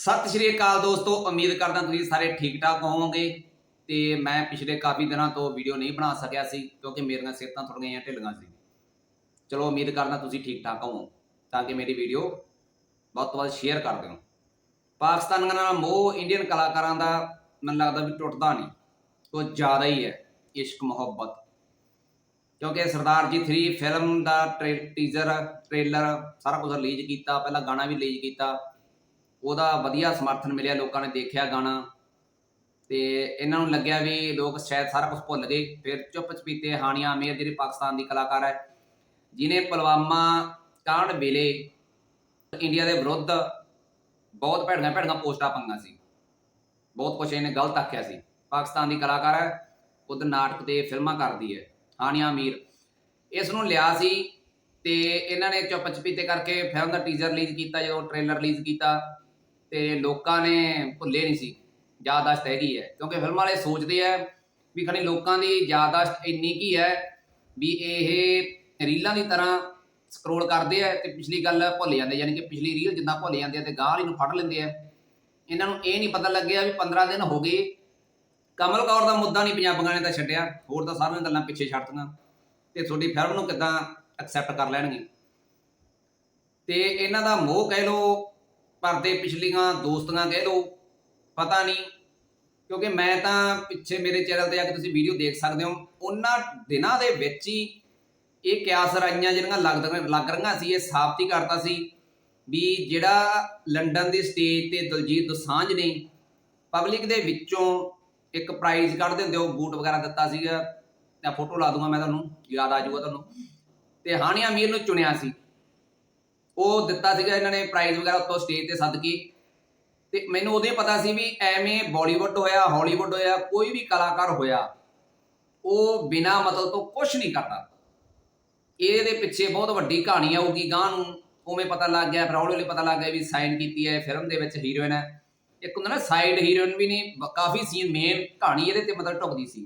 ਸਤਿ ਸ਼੍ਰੀ ਅਕਾਲ ਦੋਸਤੋ, ਉਮੀਦ ਕਰਦਾ ਤੁਸੀਂ ਸਾਰੇ ਠੀਕ ਠਾਕ ਹੋਵੋਗੇ ਤੇ ਮੈਂ ਪਿਛਲੇ ਕਾਫੀ ਦਿਨਾਂ ਤੋਂ ਵੀਡੀਓ ਨਹੀਂ ਬਣਾ ਸਕਿਆ ਸੀ ਕਿਉਂਕਿ ਮੇਰੀਆਂ ਸਿਹਤਾਂ ਥੋੜੀਆਂ ਜਿਹੀਆਂ ਢਿੱਲੀਆਂ ਸੀ। ਚਲੋ, ਉਮੀਦ ਕਰਦਾ ਤੁਸੀਂ ਠੀਕ ਠਾਕ ਹੋਵੋ ਤਾਂ ਕਿ ਮੇਰੀ ਵੀਡੀਓ ਵੱਧ ਤੋਂ ਵੱਧ ਸ਼ੇਅਰ ਕਰ ਦਿਓ। ਪਾਕਿਸਤਾਨੀਆਂ ਨਾਲ ਮੋਹ ਇੰਡੀਅਨ ਕਲਾਕਾਰਾਂ ਦਾ ਮੈਨੂੰ ਲੱਗਦਾ ਵੀ ਟੁੱਟਦਾ ਨਹੀਂ। ਉਹ ਜ਼ਿਆਦਾ ਹੀ ਹੈ, ਇਸ਼ਕ, ਮੁਹੱਬਤ। ਕਿਉਂਕਿ ਸਰਦਾਰ ਜੀ 3 ਫਿਲਮ ਦਾ ਟੀਜ਼ਰ ਟ੍ਰੇਲਰ ਸਾਰਾ ਕੁਝ ਰਿਲੀਜ਼ ਕੀਤਾ, ਪਹਿਲਾਂ ਗਾਣਾ ਵੀ ਰਿਲੀਜ਼ ਕੀਤਾ। ਉਹਦਾ ਵਧੀਆ ਸਮਰਥਨ ਮਿਲਿਆ, ਲੋਕਾਂ ਨੇ ਦੇਖਿਆ ਗਾਣਾ। ਤੇ ਇਹਨਾਂ ਨੂੰ ਲੱਗਿਆ ਵੀ ਲੋਕ ਸ਼ਾਇਦ ਸਾਰਾ ਕੁਝ ਭੁੱਲ ਗਏ। ਫਿਰ ਚੁੱਪ ਚਪੀਤੇ ਹਾਨੀਆ ਅਮੀਰ ਜਿਹੜੇ ਪਾਕਿਸਤਾਨ ਦੀ ਕਲਾਕਾਰ ਹੈ ਜਿਨੇ ਪੁਲਵਾਮਾ ਕਾਂਡ ਵੇਲੇ ਇੰਡੀਆ ਦੇ ਵਿਰੁੱਧ ਬਹੁਤ ਭੈੜੀਆਂ ਭੈੜੀਆਂ ਪੋਸਟਾਂ ਪਾਈਆਂ ਸੀ। ਬਹੁਤ ਕੁਝ ਇਹਨੇ ਗਲਤ ਆਖਿਆ ਸੀ। ਪਾਕਿਸਤਾਨ ਦੀ ਕਲਾਕਾਰ ਹੈ ਉਧਰ ਨਾਟਕ ਤੇ ਫਿਲਮਾਂ ਕਰਦੀ ਹੈ ਹਾਨੀਆ ਅਮੀਰ। ਇਸ ਨੂੰ ਲਿਆ ਸੀ ਤੇ ਇਹਨਾਂ ਨੇ ਚੁੱਪ ਚਪੀਤੇ ਕਰਕੇ ਫਿਲਮ ਦਾ ਟੀਜ਼ਰ ਰਿਲੀਜ਼ ਕੀਤਾ, ਜਦੋਂ ਟ੍ਰੇਲਰ ਰਿਲੀਜ਼ ਕੀਤਾ। ਤੇ ਲੋਕਾਂ ਨੇ ਭੁੱਲੇ ਨਹੀਂ ਸੀ, ਯਾਦਾਸ਼ਤ ਹੈਗੀ ਹੈ। ਕਿਉਂਕਿ ਫਿਲਮ ਵਾਲੇ ਸੋਚਦੇ ਆ ਵੀ ਖਣੀ ਲੋਕਾਂ ਦੀ ਯਾਦਾਸ਼ਤ ਇੰਨੀ ਕੀ ਹੈ ਵੀ ਇਹ ਰੀਲਾਂ ਦੀ ਤਰ੍ਹਾਂ ਸਕਰੋਲ ਕਰਦੇ ਆ ਤੇ ਪਿਛਲੀ ਗੱਲ ਭੁੱਲ ਜਾਂਦੇ, ਯਾਨੀ ਕਿ ਪਿਛਲੀ ਰੀਲ ਜਿੱਦਾਂ ਭੁੱਲ ਜਾਂਦੇ ਆ ਤੇ ਗਾਹ ਵਾਲੀ ਨੂੰ ਫੜ ਲੈਂਦੇ ਆ। ਇਹਨਾਂ ਨੂੰ ਇਹ ਨਹੀਂ ਪਤਾ ਲੱਗਿਆ ਵੀ 15 ਦਿਨ ਹੋ ਗਏ, ਕਮਲ ਕੌਰ ਦਾ ਮੁੱਦਾ ਨਹੀਂ ਪੰਜਾਬੀਆਂ ਨੇ ਤਾਂ ਛੱਡਿਆ, ਹੋਰ ਤਾਂ ਸਾਰੀਆਂ ਗੱਲਾਂ ਪਿੱਛੇ ਛੱਡਤੀਆਂ ਤੇ ਤੁਹਾਡੀ ਫਿਲਮ ਨੂੰ ਕਿਦਾਂ ਐਕਸੈਪਟ ਕਰ ਲੈਣਗੇ? ਤੇ ਇਹਨਾਂ ਦਾ ਮੋਹ ਕਹਿ ਲੋ ਪਰਦੇ ਪਿਛਲੀਆਂ ਦੋਸਤੀਆਂ ਕਹਿ ਲੋ ਪਤਾ ਨਹੀਂ, ਕਿਉਂਕਿ ਮੈਂ ਤਾਂ ਪਿੱਛੇ ਮੇਰੇ ਚੈਨਲ ਤੇ ਆ ਕੇ ਤੁਸੀਂ ਵੀਡੀਓ ਦੇਖ ਸਕਦੇ ਹੋ। ਉਹਨਾਂ ਦਿਨਾਂ ਦੇ ਵਿੱਚ ਹੀ ਇਹ ਕਿਆਸ ਰਾਈਆਂ ਜਿਹੜੀਆਂ ਲੱਗਦੀਆਂ ਲੱਗ ਰਹੀਆਂ ਸੀ, ਇਹ ਸਾਬਤ ਹੀ ਕਰਤਾ ਸੀ ਵੀ ਜਿਹੜਾ ਲੰਡਨ ਦੀ ਸਟੇਜ ਤੇ ਦਲਜੀਤ ਦੋਸਾਂਝ ਨੇ ਪਬਲਿਕ ਦੇ ਵਿੱਚੋਂ ਇੱਕ ਪ੍ਰਾਈਜ਼ ਕੱਢ ਦਿੰਦੇ, ਉਹ ਬੂਟ ਵਗੈਰਾ ਦਿੱਤਾ ਸੀਗਾ। ਤੇ ਫੋਟੋ ਲਾ ਦੂੰਗਾ ਮੈਂ ਤੁਹਾਨੂੰ, ਯਾਦ ਆ ਜਾਊਗਾ ਤੁਹਾਨੂੰ। ਤੇ ਹਾਨੀਆ ਅਮੀਰ ਨੂੰ ਚੁਣਿਆ ਸੀ। ਉਹ ਦਿੱਤਾ ਸੀਗਾ ਇਹਨਾਂ ਨੇ ਪ੍ਰਾਈਜ਼ ਵਗੈਰਾ ਉੱਤੋਂ ਸਟੇਜ ਤੇ ਸੱਦ ਕੇ। ਤੇ ਮੈਨੂੰ ਉਦੋਂ ਹੀ ਪਤਾ ਸੀ ਵੀ ਐਵੇਂ ਬਾਲੀਵੁੱਡ ਹੋਇਆ ਹਾਲੀਵੁੱਡ ਹੋਇਆ, ਕੋਈ ਵੀ ਕਲਾਕਾਰ ਹੋਇਆ, ਉਹ ਬਿਨਾ ਮਤਲਬ ਤੋਂ ਕੁਝ ਨਹੀਂ ਕਰਦਾ। ਇਹਦੇ ਪਿੱਛੇ ਬਹੁਤ ਵੱਡੀ ਕਹਾਣੀ ਆਊਗੀ ਗਾਂ ਨੂੰ। ਉਵੇਂ ਪਤਾ ਲੱਗ ਗਿਆ, ਫਿਰ ਹੌਲੀ ਪਤਾ ਲੱਗ ਗਿਆ ਵੀ ਸਾਈਨ ਕੀਤੀ ਹੈ, ਫਿਲਮ ਦੇ ਵਿੱਚ ਹੀਰੋਇਨ ਹੈ। ਇੱਕ ਹੁੰਦਾ ਨਾ ਸਾਈਡ ਹੀਰੋਇਨ ਵੀ ਨਹੀਂ ਕਾਫੀ ਸੀਨ ਮੇਨ ਕਹਾਣੀ ਇਹਦੇ ਤੇ ਮਤਲਬ ਢੁਕਦੀ ਸੀ।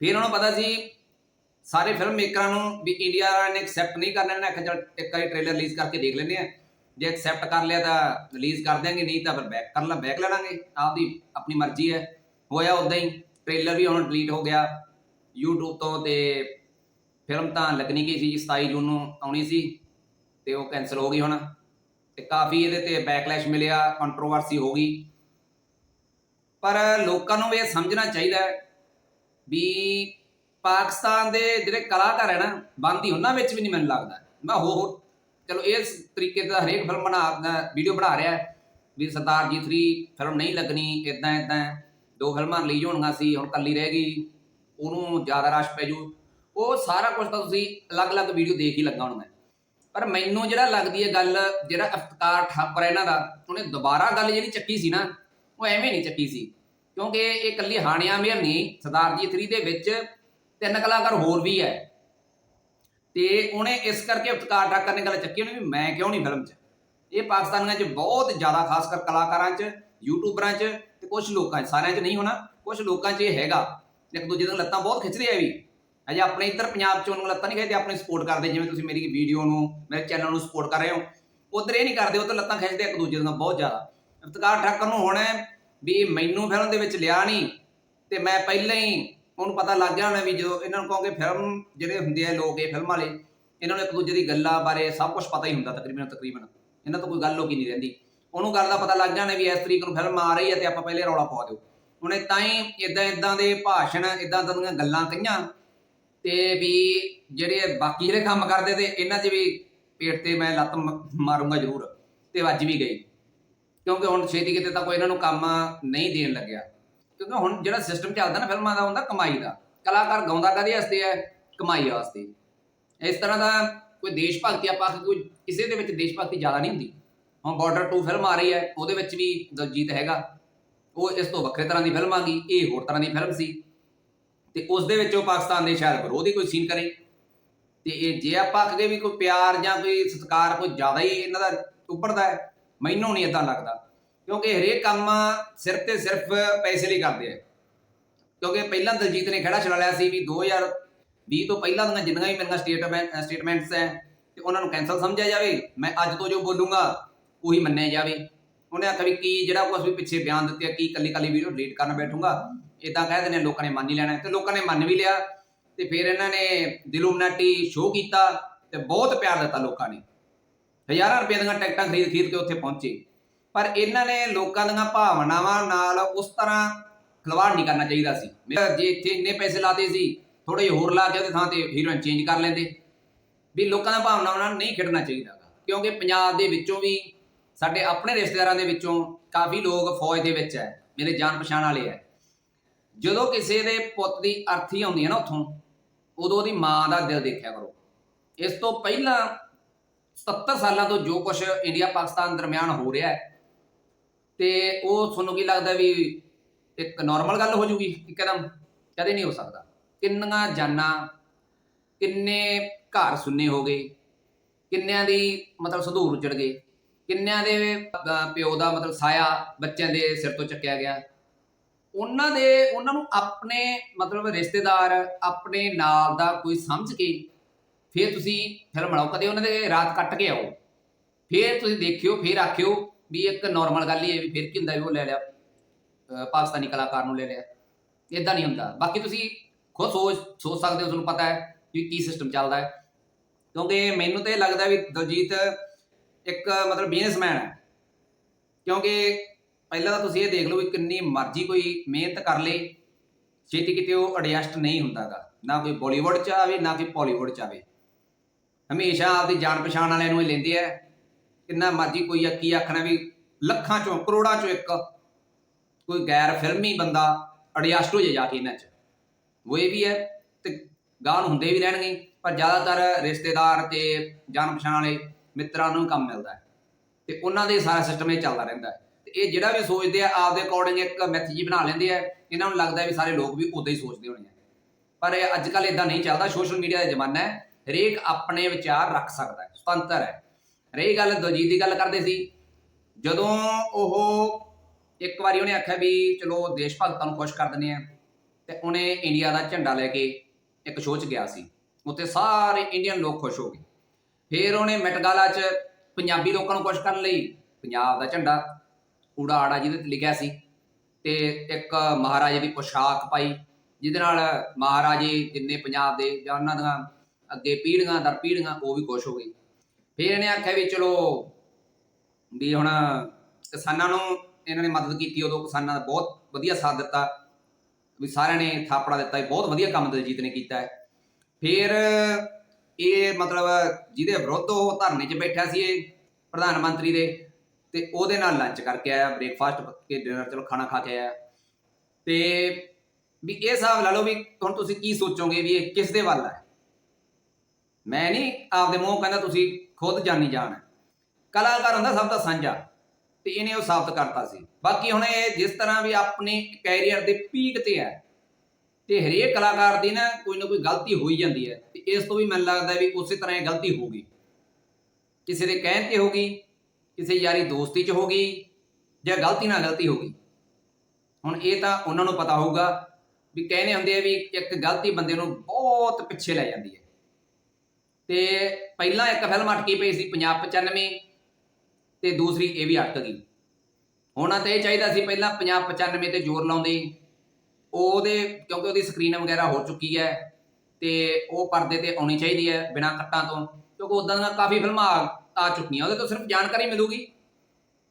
ਫਿਰ ਉਹਨਾਂ ਨੂੰ ਪਤਾ ਸੀ ਸਾਰੇ ਫਿਲਮ ਮੇਕਰਾਂ ਨੂੰ ਵੀ ਇੰਡੀਆ ਵਾਲਿਆਂ ਨੇ ਐਕਸੈਪਟ ਨਹੀਂ ਕਰਨਾ ਇਹਨਾਂ ਆਖਿਆ ਚੱਲ ਇੱਕ ਵਾਰੀ ਟ੍ਰੇਲਰ ਰਿਲੀਜ਼ ਕਰਕੇ ਦੇਖ ਲੈਂਦੇ ਆ। ਜੇ ਐਕਸੈਪਟ ਕਰ ਲਿਆ ਤਾਂ ਰਿਲੀਜ਼ ਕਰ ਦਿਆਂਗੇ, ਨਹੀਂ ਤਾਂ ਫਿਰ ਬੈਕ ਕਰ ਲਾ ਬੈਕ ਲੈ ਲਾਂਗੇ। ਆਪਦੀ ਆਪਣੀ ਮਰਜ਼ੀ ਹੈ। ਹੋਇਆ ਉਦਾਂ ਹੀ। ਟ੍ਰੇਲਰ ਵੀ ਹੁਣ ਡਿਲੀਟ ਹੋ ਗਿਆ। YouTube ਤੋਂ ਤੇ ਫਿਲਮ ਤਾਂ ਲੱਗਣੀ ਕੀ ਸੀ 27 ਜੂਨ ਨੂੰ ਆਉਣੀ ਸੀ ਤੇ ਉਹ ਕੈਨਸਲ ਹੋ ਗਈ ਹੁਣ। ਤੇ ਕਾਫੀ ਇਹਦੇ ਤੇ ਬੈਕਲੈਸ਼ ਮਿਲਿਆ ਕੰਟਰੋਵਰਸੀ ਹੋ ਗਈ। ਪਰ ਲੋਕਾਂ ਨੂੰ ਇਹ ਸਮਝਣਾ ਚਾਹੀਦਾ ਵੀ ਪਾਕਿਸਤਾਨ ਦੇ ਜਿਹੜੇ ਕਲਾਕਾਰ ਹੈ ਨਾ, ਬੰਦੀ ਉਹਨਾਂ ਵਿੱਚ ਵੀ ਨਹੀਂ ਮੈਨੂੰ ਲੱਗਦਾ। ਮੈਂ ਹੋਰ ਚਲੋ ਇਸ ਤਰੀਕੇ ਦਾ ਹਰੇਕ ਫਿਲਮ ਬਣਾ ਵੀਡੀਓ ਬਣਾ ਰਿਹਾ ਵੀ ਸਰਦਾਰ ਜੀ 3 ਫਿਲਮ ਨਹੀਂ ਲੱਗਣੀ ਇਦਾਂ ਇਦਾਂ ਦੋ ਫਿਲਮਾਂ ਰਿਲੀਜ਼ ਹੋਣਗੀਆਂ ਸੀ, ਹੁਣ ਕੱਲੀ ਰਹਿ ਗਈ, ਉਹਨੂੰ ਜ਼ਿਆਦਾ ਰਸ਼ ਪੈ ਜੂ। ਉਹ ਸਾਰਾ ਕੁਝ ਤਾਂ ਤੁਸੀਂ ਅਲੱਗ-ਅਲੱਗ ਵੀਡੀਓ ਦੇਖ ਹੀ ਲੱਗਾ ਹੁਣ ਮੈਂ। ਪਰ ਮੈਨੂੰ ਜਿਹੜਾ ਲੱਗਦੀ ਹੈ ਗੱਲ, ਜਿਹੜਾ ਅਫਤਕਾਰ ਠਾਪਰ ਹੈ ਇਹਨਾਂ ਦਾ, ਉਹਨੇ ਦੁਬਾਰਾ ਗੱਲ ਜਿਹੜੀ ਚੱਕੀ ਸੀ ਨਾ, ਉਹ ਐਵੇਂ ਨਹੀਂ ਚੱਕੀ ਸੀ। ਕਿਉਂਕਿ ਇਹ ਕੱਲੀ ਹਾਣੀਆਂ ਮੇਰ ਨਹੀਂ, ਸਰਦਾਰ ਜੀ 3 ਦੇ ਵਿੱਚ ਤਿੰਨ ਕਲਾਕਾਰ ਹੋਰ ਵੀ ਹੈ। ਤੇ ਉਹਨੇ ਇਸ ਕਰਕੇ ਇਫਤਕਾਰ ਠਾਕੁਰ ਨੇ ਗੱਲ ਚੱਕੀ ਉਹਨੇ ਵੀ ਮੈਂ ਕਿਉਂ ਨਹੀਂ ਫਿਲਮ 'ਚ? ਇਹ ਪਾਕਿਸਤਾਨੀਆਂ 'ਚ ਬਹੁਤ ਜ਼ਿਆਦਾ ਖਾਸ ਕਰ ਕਲਾਕਾਰਾਂ 'ਚ ਯੂਟਿਊਬਰਾਂ 'ਚ ਤੇ ਕੁਝ ਲੋਕਾਂ 'ਚ, ਸਾਰਿਆਂ 'ਚ ਨਹੀਂ ਹੋਣਾ। ਕੁਝ ਲੋਕਾਂ 'ਚ ਇਹ ਹੈਗਾ। ਇੱਕ ਦੂਜੇ ਦੀਆਂ ਲੱਤਾਂ ਬਹੁਤ ਖਿੱਚਦੇ ਆ ਵੀ। ਅਜੇ ਆਪਣੇ ਇੱਧਰ ਪੰਜਾਬ 'ਚ ਉਹਨੂੰ ਲੱਤਾਂ ਨਹੀਂ ਖਿੱਚਦੇ, ਆਪਣੇ ਸਪੋਰਟ ਕਰਦੇ। ਜਿਵੇਂ ਤੁਸੀਂ ਮੇਰੀ ਵੀਡੀਓ ਨੂੰ, ਮੇਰੇ ਚੈਨਲ ਨੂੰ ਸਪੋਰਟ ਕਰ ਰਹੇ ਹੋ। ਉਧਰ ਇਹ ਨਹੀਂ ਕਰਦੇ ਉਹ ਲੱਤਾਂ ਖਿੱਚਦੇ ਇੱਕ ਦੂਜੇ ਦੀਆਂ ਬਹੁਤ ਜ਼ਿਆਦਾ। ਇਫਤਕਾਰ ਠਾਕਰ ਨੂੰ ਹੁਣ ਵੀ ਮੈਨੂੰ ਫਿਲਮ ਦੇ ਵਿੱਚ ਲਿਆ ਨਹੀਂ। ਤੇ ਮੈਂ ਪਹਿਲਾਂ ਹੀ ਉਹਨੂੰ ਪਤਾ ਲੱਗ ਗਿਆ ਹੋਣਾ ਵੀ ਜਦੋਂ ਇਹਨਾਂ ਨੂੰ ਕਹੋਗੇ ਫਿਲਮ ਜਿਹੜੇ ਹੁੰਦੇ ਆ ਲੋਕ ਇਹ ਫਿਲਮ ਵਾਲੇ, ਇਹਨਾਂ ਨੂੰ ਇੱਕ ਦੂਜੇ ਦੀ ਗੱਲਾਂ ਬਾਰੇ ਸਭ ਕੁਝ ਪਤਾ ਹੀ ਹੁੰਦਾ ਤਕਰੀਬਨ ਤਕਰੀਬਨ। ਇਹਨਾਂ ਤੋਂ ਕੋਈ ਗੱਲ ਲੋਕੀ ਨਹੀਂ ਰਹਿੰਦੀ। ਉਹਨੂੰ ਗੱਲ ਦਾ ਪਤਾ ਲੱਗ ਜਾਣਾ ਵੀ ਇਸ ਤਰੀਕ ਨੂੰ ਫਿਲਮ ਆ ਰਹੀ ਹੈ ਤੇ ਆਪਾਂ ਪਹਿਲੇ ਰੌਲਾ ਪਾ ਦਿਓ। ਉਹਨੇ ਤਾਂ ਹੀ ਇਦਾਂ ਇਦਾਂ ਦੇ ਭਾਸ਼ਣ ਇਦਾਂ ਦੀਆਂ ਗੱਲਾਂ ਕਹੀਆਂ ਤੇ ਵੀ ਜਿਹੜੇ ਬਾਕੀ ਜਿਹੜੇ ਕੰਮ ਕਰਦੇ ਤੇ ਇਹਨਾਂ 'ਚ ਵੀ ਪੇਟ ਤੇ ਮੈਂ ਲੱਤ ਮ- ਮਾਰੂੰਗਾ ਜ਼ਰੂਰ ਤੇ ਵੱਜ ਵੀ ਗਈ। ਕਿਉਂਕਿ ਹੁਣ ਛੇਤੀ ਕਿਤੇ ਤਾਂ ਕੋਈ ਇਹਨਾਂ ਨੂੰ ਕੰਮ ਨਹੀਂ ਦੇਣ ਲੱਗਿਆ। ਕਿਉਂਕਿ ਹੁਣ ਜਿਹੜਾ ਸਿਸਟਮ ਚੱਲਦਾ ਨਾ ਫਿਲਮਾਂ ਦਾ, ਹੁੰਦਾ ਕਮਾਈ ਦਾ। ਕਲਾਕਾਰ ਗਾਉਂਦਾ ਕਾਹਦੇ ਵਾਸਤੇ ਹੈ? ਕਮਾਈ ਵਾਸਤੇ। ਇਸ ਤਰ੍ਹਾਂ ਦਾ ਕੋਈ ਦੇਸ਼ ਭਗਤੀ ਆਪਾਂ ਕੋਈ ਕਿਸੇ ਦੇ ਵਿੱਚ ਦੇਸ਼ ਭਗਤੀ ਜ਼ਿਆਦਾ ਨਹੀਂ ਹੁੰਦੀ। ਹੁਣ ਬਾਰਡਰ 2 ਫਿਲਮ ਆ ਰਹੀ ਹੈ, ਉਹਦੇ ਵਿੱਚ ਵੀ ਦਲਜੀਤ ਹੈਗਾ। ਉਹ ਇਸ ਤੋਂ ਵੱਖਰੇ ਤਰ੍ਹਾਂ ਦੀ ਫਿਲਮ ਆ ਗਈ, ਇਹ ਹੋਰ ਤਰ੍ਹਾਂ ਦੀ ਫਿਲਮ ਸੀ। ਤੇ ਉਸ ਦੇ ਵਿੱਚ ਉਹ ਪਾਕਿਸਤਾਨ ਦੇ ਸ਼ਾਇਦ ਵਿਰੋਧ ਹੀ ਕੋਈ ਸੀਨ ਕਰੇ। ਤੇ ਇਹ ਜੇ ਆਪਾਂ ਆਖਦੇ ਵੀ ਕੋਈ ਪਿਆਰ ਜਾਂ ਕੋਈ ਸਤਿਕਾਰ ਕੋਈ ਜ਼ਿਆਦਾ ਹੀ ਇਹਨਾਂ ਦਾ ਉੱਪਰਦਾ ਹੈ, ਮੈਨੂੰ ਨਹੀਂ ਇਦਾਂ ਲੱਗਦਾ। ਕਿਉਂਕਿ ਹਰੇਕ ਕੰਮ ਸਿਰਫ ਤੇ ਸਿਰਫ ਪੈਸੇ ਲਈ ਕਰਦੇ ਆ। ਕਿਉਂਕਿ ਪਹਿਲਾਂ ਦਲਜੀਤ ਨੇ ਖੜਾ ਛੁਡਾ ਲਿਆ ਸੀ ਵੀ 2020 ਤੋਂ ਪਹਿਲਾਂ ਦੀਆਂ ਜਿੰਨੀਆਂ ਵੀ ਮੇਰੀਆਂ ਸਟੇਟਮੈਂਟ ਸਟੇਟਮੈਂਟਸ ਹੈ ਤੇ ਉਹਨਾਂ ਨੂੰ ਕੈਨਸਲ ਸਮਝਿਆ ਜਾਵੇ। ਮੈਂ ਅੱਜ ਤੋਂ ਜੋ ਬੋਲੂੰਗਾ ਉਹੀ ਮੰਨਿਆ ਜਾਵੇ। ਉਹਨੇ ਆਖਿਆ ਵੀ ਕੀ ਜਿਹੜਾ ਕੁਝ ਵੀ ਪਿੱਛੇ ਬਿਆਨ ਦਿੱਤੇ ਆ ਕੀ ਕੱਲੀ ਕੱਲੀ ਵੀਡੀਓ ਡਿਲੀਟ ਕਰਨ ਬੈਠੂੰਗਾ ਇਦਾਂ ਕਹਿ ਦਿੰਦੇ ਆ, ਲੋਕਾਂ ਨੇ ਮੰਨ ਹੀ ਲੈਣਾ। ਹੈ ਤੇ ਲੋਕਾਂ ਨੇ ਮੰਨ ਵੀ ਲਿਆ ਤੇ ਫਿਰ ਇਹਨਾਂ ਨੇ ਦਿਲੂਮਨਾਟੀ ਸ਼ੋਅ ਕੀਤਾ ਤੇ ਬਹੁਤ ਪਿਆਰ ਦਿੱਤਾ ਲੋਕਾਂ ਨੇ। ਹਜ਼ਾਰਾਂ ਰੁਪਏ ਦੀਆਂ ਟਿਕਟਾਂ ਖਰੀਦ ਖਰੀਦ ਕੇ ਉੱਥੇ ਪਹੁੰਚੇ। ਪਰ ਇਹਨਾਂ ਨੇ ਲੋਕਾਂ ਦੀਆਂ ਭਾਵਨਾਵਾਂ ਨਾਲ ਉਸ ਤਰ੍ਹਾਂ ਖਲਵਾੜ ਨਹੀਂ ਕਰਨਾ ਚਾਹੀਦਾ ਸੀ। ਜੇ ਇੱਥੇ ਇੰਨੇ ਪੈਸੇ ਲਾਤੇ ਸੀ ਥੋੜੇ ਜਿਹੇ ਹੋਰ ਲਾ ਕੇ ਉਹਦੇ ਥਾਂ ਤੇ ਹੀਰੋਇਨ ਚੇਂਜ ਕਰ ਲੈਂਦੇ। ਵੀ ਲੋਕਾਂ ਦੀਆਂ ਭਾਵਨਾਵਾਂ ਨਾਲ ਨਹੀਂ ਖੇਡਣਾ ਚਾਹੀਦਾ ਕਿਉਂਕਿ ਪੰਜਾਬ ਦੇ ਵਿੱਚੋਂ ਵੀ ਸਾਡੇ ਆਪਣੇ ਰਿਸ਼ਤੇਦਾਰਾਂ ਦੇ ਵਿੱਚੋਂ ਕਾਫੀ ਲੋਕ ਫੌਜ ਦੇ ਵਿੱਚ ਹੈ, ਮੇਰੇ ਜਾਣ ਪਛਾਣ ਵਾਲੇ ਹੈ। ਜਦੋਂ ਕਿਸੇ ਦੇ ਪੁੱਤ ਦੀ ਅਰਥੀ ਆਉਂਦੀ ਹੈ ਨਾ ਉੱਥੋਂ, ਉਦੋਂ ਉਹਦੀ ਮਾਂ ਦਾ ਦਿਲ ਦੇਖਿਆ ਕਰੋ। ਇਸ ਤੋਂ ਪਹਿਲਾਂ 70 ਸਾਲਾਂ ਤੋਂ ਜੋ ਕੁਝ ਇੰਡੀਆ ਪਾਕਿਸਤਾਨ ਦਰਮਿਆਨ ਹੋ ਰਿਹਾ ਹੈ ਤੇ ਉਹ ਤੁਹਾਨੂੰ ਕੀ ਲੱਗਦਾ ਵੀ ਇੱਕ ਨਾਰਮਲ ਗੱਲ ਹੋ ਜੂਗੀ ਇੱਕਦਮ? ਕਦੇ ਨਹੀਂ ਹੋ ਸਕਦਾ। ਕਿੰਨੀਆਂ ਜਾਨਾਂ, ਕਿੰਨੇ ਘਰ ਸੁੰਨੇ ਹੋ ਗਏ, ਕਿੰਨਿਆਂ ਦੀ ਮਤਲਬ ਸੰਧੂਰ ਉਜੜ ਗਏ, ਕਿੰਨਿਆਂ ਦੇ ਪਿਓ ਦਾ ਮਤਲਬ ਸਾਇਆ ਬੱਚਿਆਂ ਦੇ ਸਿਰ ਤੋਂ ਚੱਕਿਆ ਗਿਆ। ਉਹਨਾਂ ਦੇ, ਉਹਨਾਂ ਨੂੰ ਆਪਣੇ ਮਤਲਬ ਰਿਸ਼ਤੇਦਾਰ, ਆਪਣੇ ਨਾਲ ਦਾ ਕੋਈ ਸਮਝ ਕੇ ਫਿਰ ਤੁਸੀਂ ਫਿਲਮ ਬਣਾਓ। ਕਦੇ ਉਹਨਾਂ ਦੇ ਰਾਤ ਕੱਟ ਕੇ ਆਓ। ਫਿਰ ਤੁਸੀਂ ਦੇਖਿਓ, ਫਿਰ ਆਖਿਓ ਵੀ ਇੱਕ ਨਾਰਮਲ ਗੱਲ ਹੀ ਹੈ ਵੀ, ਫਿਰ ਕੀ ਹੁੰਦਾ ਵੀ ਉਹ ਲੈ ਲਿਆ ਪਾਕਿਸਤਾਨੀ ਕਲਾਕਾਰ ਨੂੰ ਲੈ ਲਿਆ। ਇਦਾਂ ਨਹੀਂ ਹੁੰਦਾ। ਬਾਕੀ ਤੁਸੀਂ ਖੁਦ ਸੋਚ ਸੋਚ ਸਕਦੇ ਹੋ, ਤੁਹਾਨੂੰ ਪਤਾ ਹੈ ਵੀ ਕੀ ਸਿਸਟਮ ਚੱਲਦਾ ਹੈ। ਕਿਉਂਕਿ ਮੈਨੂੰ ਤਾਂ ਇਹ ਲੱਗਦਾ ਵੀ ਦਲਜੀਤ ਇੱਕ ਮਤਲਬ ਬਿਜ਼ਨਸਮੈਨ ਹੈ। ਕਿਉਂਕਿ ਪਹਿਲਾਂ ਤਾਂ ਤੁਸੀਂ ਇਹ ਦੇਖ ਲਓ ਵੀ ਕਿੰਨੀ ਮਰਜ਼ੀ ਕੋਈ ਮਿਹਨਤ ਕਰ ਲੇ, ਛੇਤੀ ਕਿਤੇ ਉਹ ਐਡਜਸਟ ਨਹੀਂ ਹੁੰਦਾਗਾ। ਨਾ ਕੋਈ ਬਾਲੀਵੁੱਡ ਚ ਆਵੇ, ਨਾ ਕੋਈ ਪਾਲੀਵੁੱਡ ਚ ਆਵੇ। ਹਮੇਸ਼ਾ ਆਪਦੀ ਜਾਣ ਪਛਾਣ ਵਾਲਿਆਂ ਨੂੰ ਹੀ ਲੈਂਦੇ ਆ ਕਿੰਨਾ ਮਰਜ਼ੀ ਕੋਈ ਆ ਕੀ ਆਖਣਾ ਵੀ ਲੱਖਾਂ ਚੋਂ, ਕਰੋੜਾਂ ਚੋਂ ਇੱਕ ਕੋਈ ਗੈਰ ਫਿਲਮੀ ਬੰਦਾ ਅਡਜਸਟ ਹੋ ਜੇ ਜਾ ਕੇ ਇਹਨਾਂ 'ਚ। ਉਹ ਇਹ ਵੀ ਹੈ ਤੇ ਗਾਣ ਹੁੰਦੇ ਵੀ ਰਹਿਣਗੇ, ਪਰ ਜ਼ਿਆਦਾਤਰ ਰਿਸ਼ਤੇਦਾਰ ਤੇ ਜਾਣ ਪਛਾਣ ਵਾਲੇ ਮਿੱਤਰਾਂ ਨੂੰ ਕੰਮ ਮਿਲਦਾ ਹੈ। ਤੇ ਉਹਨਾਂ ਦੇ ਸਾਰਾ ਸਿਸਟਮ ਇਹ ਚੱਲਦਾ ਰਹਿੰਦਾ ਹੈ। ਤੇ ਇਹ ਜਿਹੜਾ ਵੀ ਸੋਚਦੇ ਆ, ਆਪਦੇ ਅਕੋਰਡਿੰਗ ਇੱਕ ਮੈਥ ਜੀ ਬਣਾ ਲੈਂਦੇ ਆ, ਇਹਨਾਂ ਨੂੰ ਲੱਗਦਾ ਵੀ ਸਾਰੇ ਲੋਕ ਵੀ ਉਦਾਂ ਹੀ ਸੋਚਦੇ ਹੋਣੇ ਆ। ਪਰ ਇਹ ਅੱਜ ਕੱਲ ਇਦਾਂ ਨਹੀਂ ਚੱਲਦਾ, ਸੋਸ਼ਲ ਮੀਡੀਆ ਦਾ ਜ਼ਮਾਨਾ ਹੈ, ਹਰੇਕ ਆਪਣੇ ਵਿਚਾਰ ਰੱਖ ਸਕਦਾ ਹੈ, ਸੁਤੰਤਰ ਹੈ। ਰਹੀ ਗੱਲ ਦਲਜੀਤ ਦੀ ਗੱਲ ਕਰਦੇ ਸੀ। ਜਦੋਂ ਉਹ ਇੱਕ ਵਾਰੀ ਉਹਨੇ ਆਖਿਆ ਵੀ ਚਲੋ ਦੇਸ਼ ਭਗਤਾਂ ਨੂੰ ਖੁਸ਼ ਕਰ ਦਿੰਦੇ ਆ ਤੇ ਉਹਨੇ ਇੰਡੀਆ ਦਾ ਝੰਡਾ ਲੈ ਕੇ ਇੱਕ ਸ਼ੋਅ 'ਚ ਗਿਆ ਸੀ। ਉੱਥੇ ਸਾਰੇ ਇੰਡੀਅਨ ਲੋਕ ਖੁਸ਼ ਹੋ ਗਏ। ਫਿਰ ਉਹਨੇ ਮੈਟਗਾਲਾ 'ਚ ਪੰਜਾਬੀ ਲੋਕਾਂ ਨੂੰ ਖੁਸ਼ ਕਰਨ ਲਈ ਪੰਜਾਬ ਦਾ ਝੰਡਾ ਊੜਾ ਆੜਾ ਜਿਹਦੇ ਤੇ ਲਿਖਿਆ ਸੀ ਤੇ ਇੱਕ ਮਹਾਰਾਜੇ ਦੀ ਪੋਸ਼ਾਕ ਪਾਈ, ਜਿਹਦੇ ਨਾਲ ਮਹਾਰਾਜੇ ਜਿੰਨੇ ਪੰਜਾਬ ਦੇ ਜਾਂ ਉਹਨਾਂ ਦੀਆਂ ਅੱਗੇ ਪੀੜ੍ਹੀਆਂ, ਦਰ ਪੀੜ੍ਹੀਆਂ ਉਹ ਵੀ ਖੁਸ਼ ਹੋ ਗਏ। ਫਿਰ ਇਹਨੇ ਆਖਿਆ ਵੀ ਚਲੋ ਵੀ ਹੁਣ ਕਿਸਾਨਾਂ ਨੂੰ ਇਹਨਾਂ ਨੇ ਮਦਦ ਕੀਤੀ, ਉਦੋਂ ਕਿਸਾਨਾਂ ਦਾ ਬਹੁਤ ਵਧੀਆ ਸਾਥ ਦਿੱਤਾ, ਵੀ ਸਾਰਿਆਂ ਨੇ ਥਾਪੜਾ ਦਿੱਤਾ, ਵੀ ਬਹੁਤ ਵਧੀਆ ਕੰਮ ਦਲਜੀਤ ਨੇ ਕੀਤਾ ਹੈ। ਫਿਰ ਇਹ ਮਤਲਬ ਜਿਹਦੇ ਵਿਰੁੱਧ ਉਹ ਧਰਨੇ 'ਚ ਬੈਠਾ ਸੀ ਇਹ ਪ੍ਰਧਾਨ ਮੰਤਰੀ ਦੇ, ਤੇ ਉਹਦੇ ਨਾਲ ਲੰਚ ਕਰਕੇ ਆਇਆ ਬ੍ਰੇਕਫਾਸਟ ਕੇ ਡਿਨਰ ਚਲੋ ਖਾਣਾ ਖਾ ਕੇ ਆਇਆ। ਤੇ ਵੀ ਇਹ ਹਿਸਾਬ ਲਾ ਲਓ ਵੀ ਹੁਣ ਤੁਸੀਂ ਕੀ ਸੋਚੋਗੇ ਵੀ ਇਹ ਕਿਸ ਦੇ ਵੱਲ ਹੈ ਮੈਂ ਨਹੀਂ, ਆਪਦੇ ਮੂੰਹ ਕਹਿੰਦਾ ਤੁਸੀਂ ਖੁਦ ਜਾਨੀ ਜਾਣ ਹੈ। ਕਲਾਕਾਰ ਹੁੰਦਾ ਸਭ ਦਾ ਸਾਂਝਾ ਤੇ ਇਹਨੇ ਉਹ ਸਾਬਤ ਕਰਤਾ ਸੀ। ਬਾਕੀ ਹੁਣ ਇਹ ਜਿਸ ਤਰ੍ਹਾਂ ਵੀ ਆਪਣੇ ਕੈਰੀਅਰ ਦੇ ਪੀਕ ਤੇ ਹੈ ਤੇ ਹਰੇਕ ਕਲਾਕਾਰ ਦੀ ਨਾ ਕੋਈ ਨਾ ਕੋਈ ਗਲਤੀ ਹੋਈ ਜਾਂਦੀ ਹੈ ਤੇ ਇਸ ਤੋਂ ਵੀ ਮੈਨੂੰ ਲੱਗਦਾ ਵੀ ਉਸੇ ਤਰ੍ਹਾਂ ਇਹ ਗਲਤੀ ਹੋ ਗਈ। ਕਿਸੇ ਦੇ ਕਹਿਣ ਤੇ ਗਈ, ਕਿਸੇ ਯਾਰੀ ਦੋਸਤੀ 'ਚ ਹੋ ਗਈ ਜਾਂ ਗਲਤੀ ਨਾਲ ਗਲਤੀ ਹੋ ਗਈ। ਹੁਣ ਇਹ ਤਾਂ ਉਹਨਾਂ ਨੂੰ ਪਤਾ ਹੋਊਗਾ ਵੀ ਕਹਿੰਦੇ ਹੁੰਦੇ ਆ ਵੀ ਇੱਕ ਗਲਤੀ ਬੰਦੇ ਨੂੰ ਬਹੁਤ ਪਿੱਛੇ ਲੈ ਜਾਂਦੀ ਹੈ। ਤੇ ਪਹਿਲਾਂ ਇੱਕ ਫਿਲਮ ਅਟਕੀ ਪਈ ਸੀ, ਪੰਜਾਬ 95 ਤੇ ਦੂਸਰੀ ਇਹ ਵੀ ਅਟਕ ਗਈ। ਹੋਣਾ ਤਾਂ ਇਹ ਚਾਹੀਦਾ ਸੀ ਪਹਿਲਾਂ ਪੰਜਾਬ 95 ਤੇ ਜ਼ੋਰ ਲਾਉਂਦੇ। ਉਹਦੇ, ਕਿਉਂਕਿ ਉਹਦੀ ਸਕਰੀਨ ਵਗੈਰਾ ਹੋ ਚੁੱਕੀ ਹੈ, ਤੇ ਉਹ ਪਰਦੇ ਤੇ ਆਉਣੀ ਚਾਹੀਦੀ ਹੈ ਬਿਨਾਂ ਕੱਟਾਂ ਤੋਂ, ਕਿਉਂਕਿ ਉਦਾਂ ਦੀਆਂ ਕਾਫੀ ਫਿਲਮਾਂ ਆ ਆ ਚੁੱਕੀਆਂ। ਉਹਦੇ ਤੋਂ ਸਿਰਫ ਜਾਣਕਾਰੀ ਮਿਲੂਗੀ।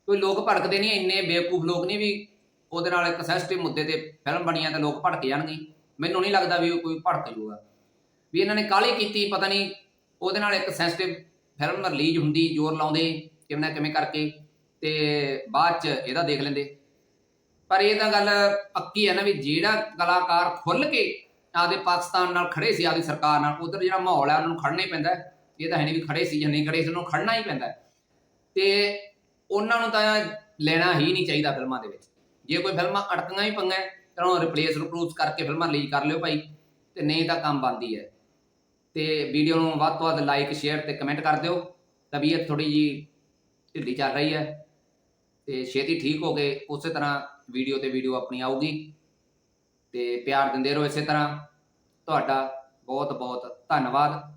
ਕੋਈ ਲੋਕ ਭੜਕਦੇ ਨਹੀਂ, ਇੰਨੇ ਬੇਵਕੂਫ ਲੋਕ ਨਹੀਂ ਵੀ ਉਹਦੇ ਨਾਲ ਇੱਕ ਸੈਂਸਿਟਿਵ ਮੁੱਦੇ ਤੇ ਫਿਲਮ ਬਣੀਆਂ ਤਾਂ ਲੋਕ ਭੜਕ ਜਾਣਗੇ। ਮੈਨੂੰ ਨਹੀਂ ਲੱਗਦਾ ਵੀ ਕੋਈ ਭੜਕ ਜਾਊਗਾ। ਵੀ ਇਹਨਾਂ ਨੇ ਕਾਹਲੀ ਕੀਤੀ, ਪਤਾ ਨਹੀਂ ਉਹਦੇ ਨਾਲ ਇੱਕ ਸੈਂਸਿਟਿਵ ਫਿਲਮ ਰਿਲੀਜ਼ ਹੁੰਦੀ, ਜ਼ੋਰ ਲਾਉਂਦੇ ਕਿਵੇਂ ਨਾ ਕਿਵੇਂ ਕਰਕੇ ਤੇ ਬਾਅਦ ਚ ਇਹਦਾ ਦੇਖ ਲੈਂਦੇ। ਪਰ ਇਹ ਤਾਂ ਗੱਲ ਪੱਕੀ ਹੈ ਨਾ ਵੀ ਜਿਹੜਾ ਕਲਾਕਾਰ ਖੁੱਲ ਕੇ ਆਪਦੇ ਪਾਕਿਸਤਾਨ ਨਾਲ ਖੜੇ ਸੀ, ਆਪਦੀ ਸਰਕਾਰ ਨਾਲ, ਉਧਰ ਜਿਹੜਾ ਮਾਹੌਲ ਹੈ, ਉਹਨਾਂ ਨੂੰ ਖੜਨਾ ਹੀ ਪੈਂਦਾ ਇਹ ਤਾਂ ਹੈ ਨਹੀਂ ਵੀ ਖੜੇ ਸੀ ਜਾਂ ਨਹੀਂ ਖੜੇ ਸੀ, ਉਹਨਾਂ ਨੂੰ ਖੜਨਾ ਹੀ ਪੈਂਦਾ ਹੈ। ਤੇ ਉਹਨਾਂ ਨੂੰ ਤਾਂ ਲੈਣਾ ਹੀ ਨਹੀਂ ਚਾਹੀਦਾ ਫਿਲਮਾਂ ਦੇ ਵਿੱਚ। ਜੇ ਕੋਈ ਫਿਲਮਾਂ ਅਟਕੀਆਂ ਹੀ ਪੰਗਾ ਤਾਂ ਉਹਨੂੰ ਰਿਪਲੇਸ ਰਿਪਰੂਸ ਕਰਕੇ ਫਿਲਮਾਂ ਰਿਲੀਜ਼ ਕਰ ਲਿਓ ਭਾਈ, ਤੇ ਨਹੀਂ ਤਾਂ ਕੰਮ ਬੰਦੀ ਹੈ। ਤੇ ਵੀਡੀਓ ਨੂੰ ਵੱਧ ਤੋਂ ਵੱਧ ਲਾਈਕ ਸ਼ੇਅਰ ਤੇ ਕਮੈਂਟ ਕਰ ਦਿਓ। ਤਬੀਅਤ ਥੋੜੀ ਜੀ ਢਿੱਲੀ ਚੱਲ ਰਹੀ ਹੈ ਤੇ ਛੇਤੀ ਠੀਕ ਹੋ ਕੇ ਉਸੇ ਤਰ੍ਹਾਂ ਵੀਡੀਓ ਤੇ ਵੀਡੀਓ ਆਪਣੀ ਆਊਗੀ। ਤੇ ਪਿਆਰ ਦਿੰਦੇ ਰਹੋ ਇਸੇ ਤਰ੍ਹਾਂ। ਤੁਹਾਡਾ ਬਹੁਤ ਬਹੁਤ ਧੰਨਵਾਦ।